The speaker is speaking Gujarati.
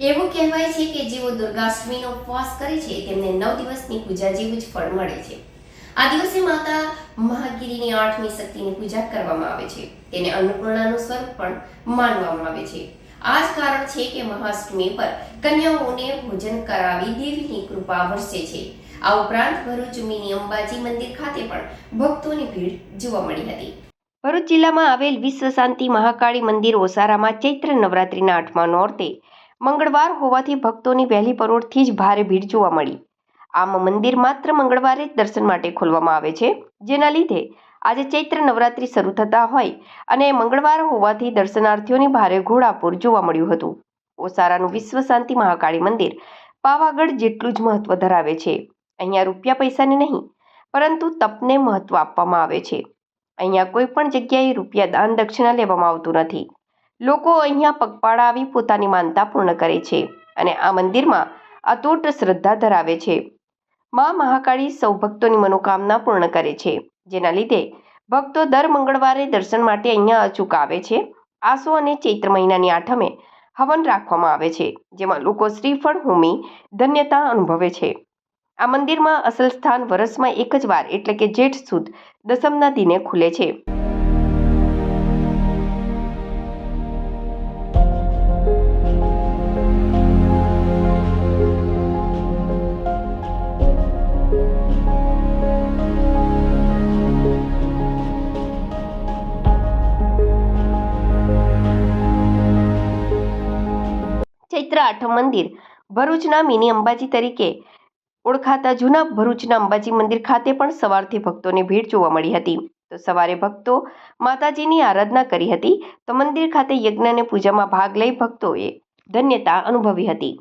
એવું કહેવાય છે કે જેઓ દુર્ગાષ્ટમીનો ઉપવાસ કરે છે, તેમને નવ દિવસની પૂજા જેવું જ ફળ મળે છે. આ દિવસે માતા મહાગીરીની આઠમી શક્તિની પૂજા કરવામાં આવે છે. તેને અન્નપૂર્ણાનું સ્વરૂપ પણ માનવામાં આવે છે. આ જ કારણ છે કે મહાષ્ટમી પર કન્યાઓને ભોજન કરાવી દેવીની કૃપા વરસે છે. આ ઉપરાંત ભરૂચ મિની અંબાજી મંદિર ખાતે પણ ભક્તોની ભીડ જોવા મળી હતી. ભરૂચ જિલ્લામાં આવેલ વિશ્વ શાંતિ મહાકાળી મંદિર ઓસારામાં ચૈત્ર નવરાત્રિના આઠમા નોરતે મંગળવાર હોવાથી ભક્તોની વહેલી પરોળથી જ ભારે ભીડ જોવા મળી. આમ મંદિર માત્ર મંગળવારે જ દર્શન માટે ખોલવામાં આવે છે, જેના લીધે આજે ચૈત્ર નવરાત્રિ શરૂ થતા હોય અને મંગળવાર હોવાથી દર્શનાર્થીઓની ભારે ઘોડાપૂર જોવા મળ્યું હતું. ઓસારાનું વિશ્વ શાંતિ મહાકાળી મંદિર પાવાગઢ જેટલું જ મહત્વ ધરાવે છે. અહીંયા રૂપિયા પૈસાને નહીં, પરંતુ તપને મહત્વ આપવામાં આવે છે. અહીંયા કોઈ પણ જગ્યાએ રૂપિયા દાન દક્ષિણા લેવામાં આવતું નથી. લોકો અહીંયા પગપાળા આવી પોતાની માનતા પૂર્ણ કરે છે અને આ મંદિરમાં અતૂટ શ્રદ્ધા ધરાવે છે. મા મહાકાળી સૌ ભક્તોની મનોકામના પૂર્ણ કરે છે, જેના લીધે ભક્તો દર મંગળવારે દર્શન માટે અહીંયા અચૂક આવે છે. આસો અને ચૈત્ર મહિનાની આઠમે હવન રાખવામાં આવે છે, જેમાં લોકો શ્રીફળ, હોમી, ધન્યતા અનુભવે છે. આ મંદિરમાં અસલ સ્થાન વર્ષમાં એક જ વાર એટલે કે જેઠ સુદ દસમના દિને ખુલે છે. ચૈત્ર આઠમ મંદિર ભરૂચના મિની અંબાજી તરીકે ઓળખાતા જૂના ભરૂચના અંબાજી મંદિર ખાતે પણ સવારથી ભક્તોની ભીડ જોવા મળી હતી. તો સવારે ભક્તો માતાજીની આરાધના કરી હતી. તો મંદિર ખાતે યજ્ઞ અને પૂજામાં ભાગ લઈ ભક્તોએ ધન્યતા અનુભવી હતી.